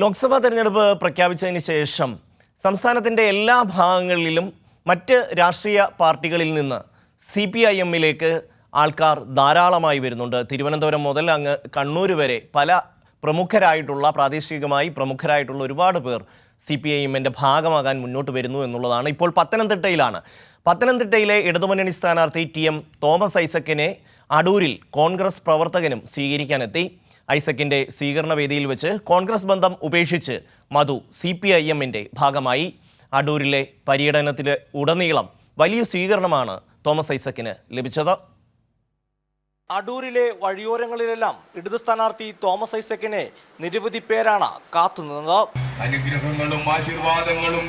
ലോക്സഭാ തെരഞ്ഞെടുപ്പ് പ്രഖ്യാപിച്ചതിന് ശേഷം സംസ്ഥാനത്തിന്റെ എല്ലാ ഭാഗങ്ങളിലും മറ്റ് രാഷ്ട്രീയ പാർട്ടികളിൽ നിന്ന് സി പി ഐ എമ്മിലേക്ക് ആൾക്കാർ ധാരാളമായി വരുന്നുണ്ട്. തിരുവനന്തപുരം മുതൽ അങ്ങ് കണ്ണൂർ വരെ പല പ്രമുഖരായിട്ടുള്ള പ്രാദേശികമായി പ്രമുഖരായിട്ടുള്ള ഒരുപാട് പേർ സി പി ഐ എമ്മിന്റെ ഭാഗമാകാൻ മുന്നോട്ട് വരുന്നു എന്നുള്ളതാണ് ഇപ്പോൾ പത്തനംതിട്ടയിലാണ്. പത്തനംതിട്ടയിലെ ഇടതുമുന്നണി സ്ഥാനാർത്ഥി ടി എം തോമസ് ഐസക്കിനെ അടൂരിൽ കോൺഗ്രസ് പ്രവർത്തകനും സ്വീകരിക്കാനെത്തി. ഐസക്കിന്റെ സ്വീകരണവേദിയിൽ വെച്ച് കോൺഗ്രസ് ബന്ധം ഉപേക്ഷിച്ച് മധു സി പി ഐ എമ്മിന്റെ ഭാഗമായി അടൂരിലെ പര്യടനത്തിലെ ഉടനീളം വലിയ സ്വീകരണമാണ് തോമസ് ഐസക്കിന് ലഭിച്ചത്. അടൂരിലെ വഴിയോരങ്ങളിലെല്ലാം ഇടതു സ്ഥാനാർത്ഥി തോമസ് ഐസക്കിനെ നിരവധി പേരാണ് കാത്തുനിന്നത്. അനുഗ്രഹങ്ങളും ആശീർവാദങ്ങളും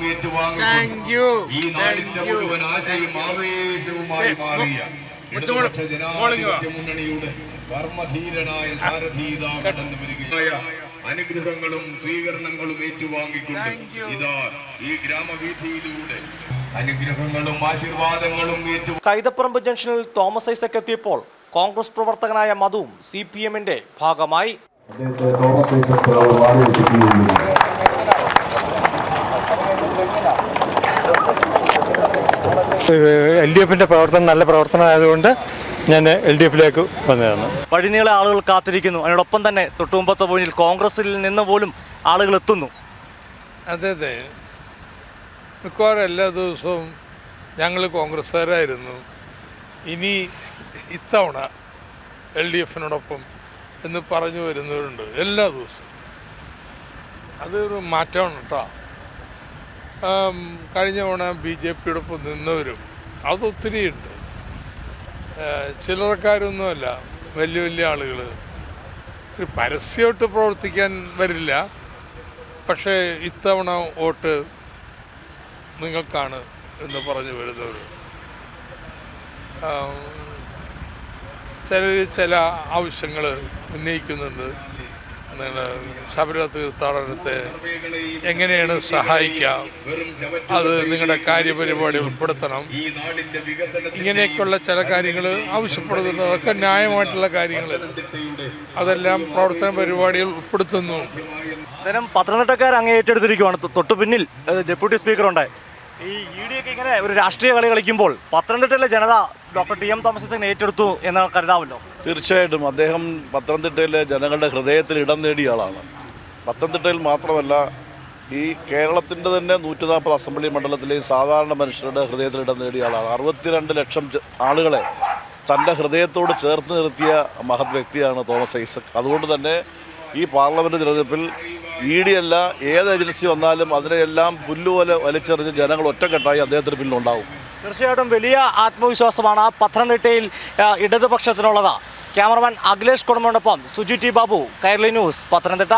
ഈ നാടിന്റെ മുഴുവൻ ആശയും ആവേശവുമായി മാറിയ മുന്നണിയുടെ കർമ്മധീരനായ സാരഥീതാ കടന്നു വരികയായ അനുഗ്രഹങ്ങളും സ്വീകരണങ്ങളും ഏറ്റുവാങ്ങിക്കൊണ്ട് ഇതാ ഈ ഗ്രാമവീഥിയിലൂടെ അനുഗ്രഹങ്ങളും ആശീർവാദങ്ങളും ഏറ്റു കൈതപ്പറമ്പ് ജംഗ്ഷനിൽ തോമസ് ഐസക് എത്തിയപ്പോൾ കോൺഗ്രസ് പ്രവർത്തകനായ മധുവും സി പി എമ്മിന്റെ ഭാഗമായി. അദ്ദേഹത്തെ തോമസ് ഐസക് എൽ ഡി എഫിന്റെ പ്രവർത്തനം നല്ല പ്രവർത്തനമായതുകൊണ്ട് ഞാൻ എൽ ഡി എഫിലേക്ക് വന്നതാണ്. വഴിനീളെ ആളുകൾ കാത്തിരിക്കുന്നു. അതിനോടൊപ്പം തന്നെ തൊട്ടുമുമ്പത്തെ പോയിന്റിൽ കോൺഗ്രസിൽ നിന്ന് പോലും ആളുകൾ എത്തുന്നു. അതെ അതെ. മിക്കവാറും എല്ലാ ദിവസവും ഞങ്ങൾ കോൺഗ്രസ്സുകാരായിരുന്നു. ഇനി ഇത്തവണ എൽ ഡി എഫിനോടൊപ്പം എന്ന് പറഞ്ഞു വരുന്നവരുണ്ട് എല്ലാ ദിവസവും. അതൊരു മാറ്റമാണ് കേട്ടോ. കഴിഞ്ഞ തവണ ബി ജെ പിയോടൊപ്പം നിന്നവരും അതൊത്തിരിയുണ്ട്. ചിലർക്കാരൊന്നുമല്ല വലിയ വലിയ ആളുകൾ ഒരു പരസ്യമായിട്ട് പ്രവർത്തിക്കാൻ വരില്ല. പക്ഷേ ഇത്തവണ വോട്ട് നിങ്ങൾക്കാണ് എന്ന് പറഞ്ഞു വരുന്നവർ ചിലർ ചില ആവശ്യങ്ങൾ ഉന്നയിക്കുന്നുണ്ട്. ശബരിമല തീർത്ഥാടനത്തെ എങ്ങനെയാണ് സഹായിക്കാം? അത് നിങ്ങളുടെ കാര്യപരിപാടി ഉൾപ്പെടുത്തണം. ഇങ്ങനെയൊക്കെയുള്ള ചില കാര്യങ്ങൾ ആവശ്യപ്പെടുന്നുണ്ട്. അതൊക്കെ ന്യായമായിട്ടുള്ള കാര്യങ്ങൾ. അതെല്ലാം പ്രവർത്തന പരിപാടിയിൽ ഉൾപ്പെടുത്തുന്നു. അന്നേരം പത്തനംതിട്ടക്കാർ അങ്ങ് ഏറ്റെടുത്തിരിക്കുകയാണ് തൊട്ടു പിന്നിൽ ഡെപ്യൂട്ടി സ്പീക്കർ ഉണ്ടായി ഈ ഇ ഡി ഒക്കെ ഇങ്ങനെ ഒരു രാഷ്ട്രീയ കളി കളിക്കുമ്പോൾ പത്തനംതിട്ടയിലെ ജനത doctor T M Thomas Isaac ഏറ്റെടുത്തു എന്ന് കരുതാമല്ലോ? തീർച്ചയായിട്ടും. അദ്ദേഹം പത്തനംതിട്ടയിലെ ജനങ്ങളുടെ ഹൃദയത്തിൽ ഇടം നേടിയ ആളാണ്. പത്തനംതിട്ടയിൽ മാത്രമല്ല ഈ കേരളത്തിന്റെ തന്നെ നൂറ്റി നാൽപ്പത് അസംബ്ലി മണ്ഡലത്തിലെയും സാധാരണ മനുഷ്യരുടെ ഹൃദയത്തിൽ ഇടം നേടിയ ആളാണ്. അറുപത്തിരണ്ട് ലക്ഷം ആളുകളെ തന്റെ ഹൃദയത്തോട് ചേർത്ത് നിർത്തിയ മഹത് വ്യക്തിയാണ് തോമസ് ഐസക് അതുകൊണ്ട് തന്നെ ഈ പാർലമെന്റ് തിരഞ്ഞെടുപ്പിൽ ഇ ഡി അല്ല ഏത് ഏജൻസി വന്നാലും അതിനെയെല്ലാം പുല്ലുപോലെ വലിച്ചെറിഞ്ഞ് ജനങ്ങൾ ഒറ്റക്കെട്ടായി അദ്ദേഹത്തിന് പിന്നിലുണ്ടാവും. തീർച്ചയായിട്ടും വലിയ ആത്മവിശ്വാസമാണ് പത്തനംതിട്ടയിൽ ഇടതുപക്ഷത്തിനുള്ളത്. ക്യാമറമാൻ അഖിലേഷ് കുടുംബനൊപ്പം സുജി ടി ബാബു കൈരളി ന്യൂസ് പത്തനംതിട്ട.